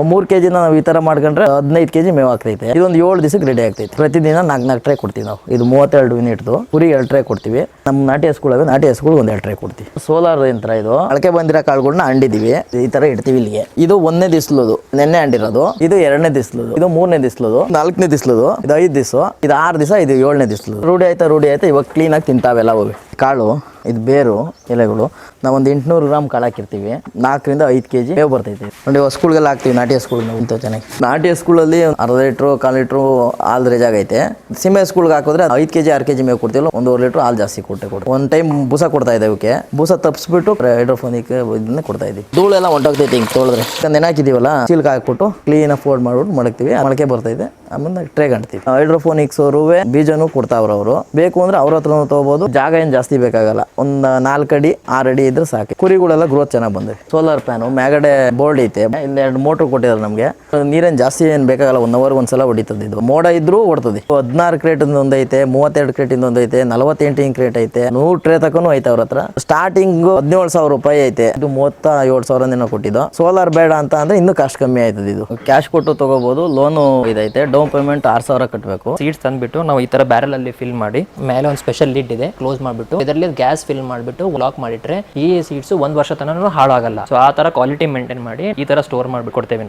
ಒಂದ್ ಕೆ ಜಿನ ನಾವು ಈ ಥರ ಮಾಡ್ಕೊಂಡ್ರೆ ಹದಿನೈದು ಕೆಜಿ ಮೇವು ಆಗ್ತೈತೆ. ಇದೊಂದು ಏಳು ದಿವಸಕ್ಕೆ ರೆಡಿ ಆಗ್ತೈತೆ. ಪ್ರತಿದಿನ ನಾಲ್ಕು ನಾಲ್ಕು ಟ್ರೈ ಕೊಡ್ತೀವಿ ನಾವು. ಇದು ಮೂವತ್ತೆರಡು ಯೂನಿಟ್ದು ಕುರಿ ಎರಡು ಟ್ರೈ ಕೊಡ್ತೀವಿ. ನಮ್ಮ ನಾಟಿ ಹಸುಗಳವೆ ನಾಟಿ ಹಸುಗಳು ಒಂದು ಎರಡು ಟ್ರೈ ಕೊಡ್ತೀವಿ. ಸೋಲಾರ್ ಯಂತ್ರ ಇದು. ಅಳಕೆ ಬಂದಿರೋ ಕಾಳುಗಳನ್ನ ಅಂಡಿದ್ದೀವಿ ಈ ತರ ಇಡ್ತೀವಿ ಇಲ್ಲಿಗೆ. ಇದು ಒಂದನೇ ದಿಸ್ಲದು. ನೆನ್ನೆ ಅಂಡಿರೋದು ಇದು ಎರಡನೇ ದಿಸ್ಲದು. ಇದು ಮೂರನೇ ದಿಸ್ಲದು. ನಾಲ್ಕನೇ ದಿಸ್ಲದು. ಇದು ಐದು ದಿವಸ ಇದು ಆರು ದಿವಸ ಇದು ಏಳನೇ ದಿಸ್ಲದು. ರೂಢಿ ಆಯ್ತಾ ರೂಢಿ ಆಯ್ತಾ ಇವಾಗ ಕ್ಲೀನಾಗಿ ತಿಂತಾವೆಲ್ಲ ಹೋಗಿ ಕಾಳು, ಇದು ಬೇರು, ಎಲೆಗಳು. ನಾವೊಂದು ಎಂಟುನೂರು ಗ್ರಾಮ್ ಕಾಳು ಹಾಕಿರ್ತೀವಿ. ನಾಲ್ಕರಿಂದ ಐದು ಕೆ ಜಿ ಮೇವು ಬರ್ತೈತೆ. ನೋಡಿ ಹಸ್ಗಳ್ಗೆಲ್ಲ ಹಾಕ್ತೀವಿ, ನಾಟಿ ಹಸ್ಗಳು ನಾವು ಇಂಥ ಚೆನ್ನಾಗಿ ನಾಟಿ ಹಸ್ಗಳಲ್ಲಿ ಅರ್ಧ ಲೀಟ್ರು, ಕಾಲು ಲೀಟ್ರು ಹಾಲು ರೇಜ್ ಆಗೈತೆ. ಸಿಮೆ ಹಸ್ಗಳ್ಗೆ ಹಾಕಿದ್ರೆ ಐದು ಕೆ ಜಿ ಆರು ಕೆ ಜಿ ಮೇವು ಕೊಡ್ತೀವಿ ಒಂದೂವರೆ ಲೀಟ್ರ್ ಹಾಲು ಜಾಸ್ತಿ ಕೊಟ್ಟೆ ಕೊಟ್ಟು ಒಂದು ಟೈಮ್ ಬೂಸ ಕೊಡ್ತಾ ಇದೆ ಅವಕ್ಕೆ ಬೂಸ ತಪ್ಪಿಸ್ಬಿಟ್ಟು ಹೈಡ್ರೋಫೋನಿಕ್ ಇದನ್ನ ಕೊಡ್ತಾ ಇದ್ದೀವಿ ಧೂಳೆಲ್ಲ ಹೊಂಟೋಗ್ತೈತೆ ಹಿಂಗೆ ತೊಳೆದ್ರೆ. ಏನಾಕಿದೀವಲ್ಲ ಚೀಲ್ಕ ಹಾಕ್ಬಿಟ್ಟು ಕ್ಲೀನಾಗಿ ಫೋಲ್ಡ್ ಮಾಡ್ಬಿಟ್ಟು ಮಡಗ್ತೀವಿ. ಮೊಳಕೆ ಬರ್ತೈತೆ. ಆಮೇಲೆ ಟ್ರೇ ಕಾಣ್ತೀವಿ ಹೈಡ್ರೋಫೋನಿಕ್ಸ್ ಅವರು ಬೀಜನೂ ಕೊಡ್ತಾವ್ರ ಅವರು. ಬೇಕು ಅಂದ್ರೆ ಅವ್ರ ಹತ್ರನೂ ತಗೋಬಹುದು ಜಾಗ ಏನು ಜಾಸ್ತಿ ಬೇಕಾಗಲ್ಲ. ಒಂದು ನಾಲ್ಕು ಅಡಿ, ಆರು ಅಡಿ ಇದ್ರೆ ಸಾಕು. ಕುರಿಗಳೆಲ್ಲ ಗ್ರೋತ್ ಚೆನ್ನಾಗಿ ಬಂದಿದೆ. ಸೋಲಾರ್ ಪ್ಯಾನು ಮ್ಯಾಗಡೆ ಬೋರ್ಡ್ ಐತೆ. ಇಲ್ಲಿ ಎರಡು ಮೋಟರ್ ಕೊಟ್ಟಿದ್ದಾರೆ ನಮಗೆ. ನೀರೇನು ಜಾಸ್ತಿ ಏನು ಬೇಕಾಗಲ್ಲ ಒನ್ ಅವರ್ ಒಂದ್ಸಲ ಹೊಡಿತದೆ ಇದು. ಮೋಡ ಇದ್ರೂ ಹೊಡ್ತದೆ ಹದಿನಾರು ಕ್ರೇಟ್ ಒಂದು ಐತೆ, ಮೂವತ್ತೆರಡು ಕ್ರೇಟ್ ಒಂದು ಐತೆ, ನಲವತ್ತೆಂಟು ಕ್ರೇಟ್ ಐತೆ. ನೂರು ಟ್ರೇ ತಕನು ಐತೆ ಅವ್ರ ಹತ್ರ. ಸ್ಟಾರ್ಟಿಂಗ್ ಹದಿನೇಳು ಸಾವಿರ ರೂಪಾಯಿ ಐತೆ. ಇದು ಮೂವತ್ತ ಏಳು ಸಾವಿರದಿಂದ ಕೊಟ್ಟಿದ್ದು. ಸೋಲಾರ್ ಬೇಡ ಅಂತ ಅಂದ್ರೆ ಇನ್ನೂ ಕಾಸ್ಟ್ ಕಮ್ಮಿ ಆಯ್ತದೆ ಇದು. ಕ್ಯಾಶ್ ಕೊಟ್ಟು ತಗೋಬಹುದು ಲೋನು ಇದೈತೆ. ಡೌನ್ ಪೇಮೆಂಟ್ ಆರು ಸಾವಿರ ಕಟ್ಟಬೇಕು ಸೀಟ್ಸ್ ತಂದ್ಬಿಟ್ಟು ನಾವು ಈ ತರ ಬ್ಯಾರಲ್ ಅಲ್ಲಿ ಫಿಲ್ ಮಾಡಿ, ಮೇಲೆ ಒಂದು ಸ್ಪೆಷಲ್ ಲಿಡ್ ಇದೆ. ಕ್ಲೋಸ್ ಮಾಡ್ಬಿಟ್ಟು ಇದರಲ್ಲಿ ಗ್ಯಾಸ್ ಫಿಲ್ ಮಾಡಿಬಿಟ್ಟು ಲಾಕ್ ಮಾಡಿಟ್ರೆ ಈ ಸೀಡ್ಸ್ ಒಂದ್ ವರ್ಷ ತನಕ ಹಾಳಾಗಲ್ಲ. ಸೊ ಆ ತರ ಕ್ವಾಲಿಟಿ ಮೇಂಟೈನ್ ಮಾಡಿ ಈ ತರ ಸ್ಟೋರ್ ಮಾಡ್ಬಿಟ್ಟು ಕೊಡ್ತೇವೆ